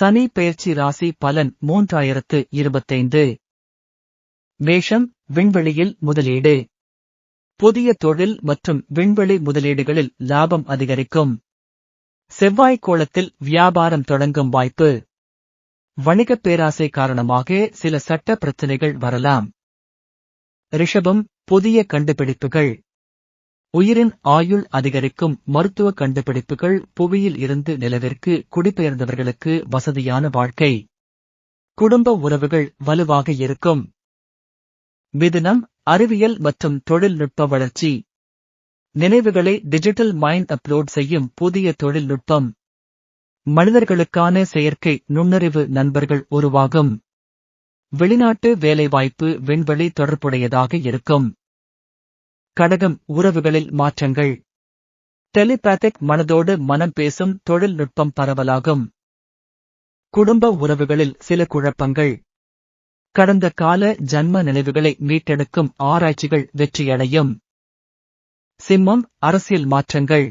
சனி பெயர்ச்சி ராசி பலன் மூன்றாயிரத்து இருபத்தைந்து. மேஷம் விண்வெளியில் முதலீடு. புதிய தொழில் மற்றும் விண்வெளி முதலீடுகளில் லாபம் அதிகரிக்கும். செவ்வாய் கோளத்தில் வியாபாரம் தொடங்கும் வாய்ப்பு. வணிகப் பேராசை காரணமாக சில சட்ட பிரச்சனைகள் வரலாம். ரிஷபம் புதிய கண்டுபிடிப்புகள். உயிரின் ஆயுள் அதிகரிக்கும் மருத்துவ கண்டுபிடிப்புகள் புவியில் இருந்து நிலவிற்கு குடிபெயர்ந்தவர்களுக்கு வசதியான வாழ்க்கை. குடும்ப உறவுகள் வலுவாக இருக்கும். மிதுனம் அறிவியல் மற்றும் தொழில்நுட்ப வளர்ச்சி. நினைவுகளை டிஜிட்டல் மைண்ட் அப்லோட் செய்யும் புதிய தொழில்நுட்பம். மனிதர்களுக்கான செயற்கை நுண்ணறிவு நண்பர்கள் உருவாகும். வெளிநாட்டு வேலைவாய்ப்பு விண்வெளி தொடர்புடையதாக இருக்கும். கடகம் உறவுகளில் மாற்றங்கள். டெலிபேத்திக் மனதோடு மனம் பேசும் தொழில்நுட்பம் பரவலாகும். குடும்ப உறவுகளில் சில குழப்பங்கள். கடந்த கால ஜன்ம நினைவுகளை மீட்டெடுக்கும் ஆராய்ச்சிகள் வெற்றியடையும். சிம்மம் அரசியல் மாற்றங்கள்.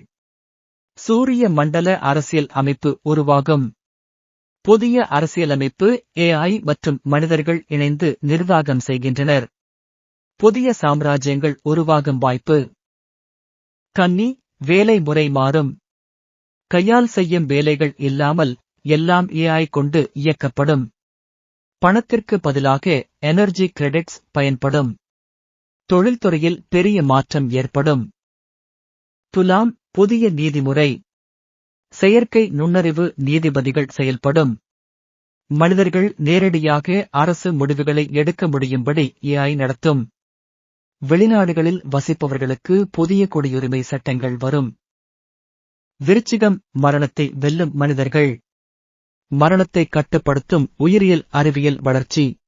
சூரிய மண்டல அரசியல் அமைப்பு உருவாகும். புதிய அரசியலமைப்பு ஏஐ மற்றும் மனிதர்கள் இணைந்து நிர்வாகம் செய்கின்றனர். புதிய சாம்ராஜ்யங்கள் உருவாகும் வாய்ப்பு. கன்னி வேலை முறை மாறும். கையால் செய்யும் வேலைகள் இல்லாமல் எல்லாம் ஏஐ கொண்டு இயக்கப்படும். பணத்திற்கு பதிலாக எனர்ஜி கிரெடிட்ஸ் பயன்படும். தொழில்துறையில் பெரிய மாற்றம் ஏற்படும். துலாம் புதிய நீதிமுறை. செயற்கை நுண்ணறிவு நீதிபதிகள் செயல்படும். மனிதர்கள் நேரடியாக அரசு முடிவுகளை எடுக்க முடியும்படி ஏஐ நடத்தும். வெளிநாடுகளில் வசிப்பவர்களுக்கு புதிய குடியுரிமை சட்டங்கள் வரும். விருச்சிகம் மரணத்தை வெல்லும் மனிதர்கள். மரணத்தை கட்டுப்படுத்தும் உயிரியல் அறிவியல் வளர்ச்சி.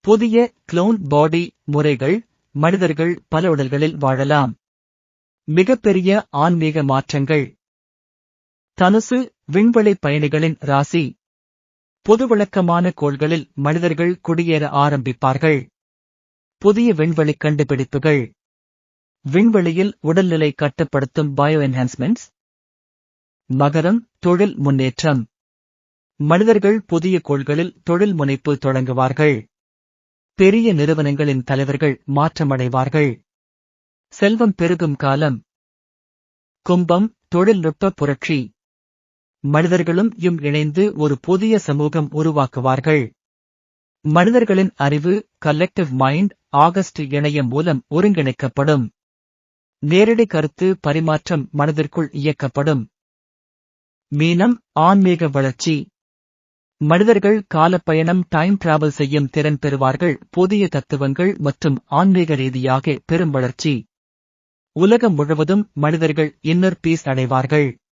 புதிய க்ளோன் பாடி முறைகள் மனிதர்கள் பல உடல்களில் வாழலாம். மிகப்பெரிய ஆன்மீக மாற்றங்கள். தனுசு விண்வெளி பயணிகளின் ராசி. பொதுவழக்கமான கோள்களில் மனிதர்கள் குடியேற ஆரம்பிப்பார்கள். புதிய விண்வெளி கண்டுபிடிப்புகள். விண்வெளியில் உடல்நிலை கட்டுப்படுத்தும் பயோ என்ஹான்ஸ்மெண்ட்ஸ் மகரம் தொழில் முன்னேற்றம். மனிதர்கள் புதிய கோள்களில் தொழில் முனைப்பு தொடங்குவார்கள். பெரிய நிறுவனங்களின் தலைவர்கள் மாற்றமடைவார்கள். செல்வம் பெருகும் காலம். கும்பம் தொழில்நுட்ப புரட்சி. மனிதர்களும் இம் இணைந்து ஒரு புதிய சமூகம் உருவாக்குவார்கள். மனிதர்களின் அறிவு கலெக்டிவ் மைண்ட் ஆகஸ்ட் இணையம் மூலம் ஒருங்கிணைக்கப்படும். நேரடி கருத்து பரிமாற்றம் மனதிற்குள் இயக்கப்படும். மீனம் ஆன்மீக வளர்ச்சி. மனிதர்கள் காலப்பயணம் டைம் டிராவல் செய்யும் திறன் பெறுவார்கள் புதிய தத்துவங்கள் மற்றும் ஆன்மீக ரீதியாக பெரும் வளர்ச்சி. உலகம் முழுவதும் மனிதர்கள் இன்னர் பீஸ் அடைவார்கள்.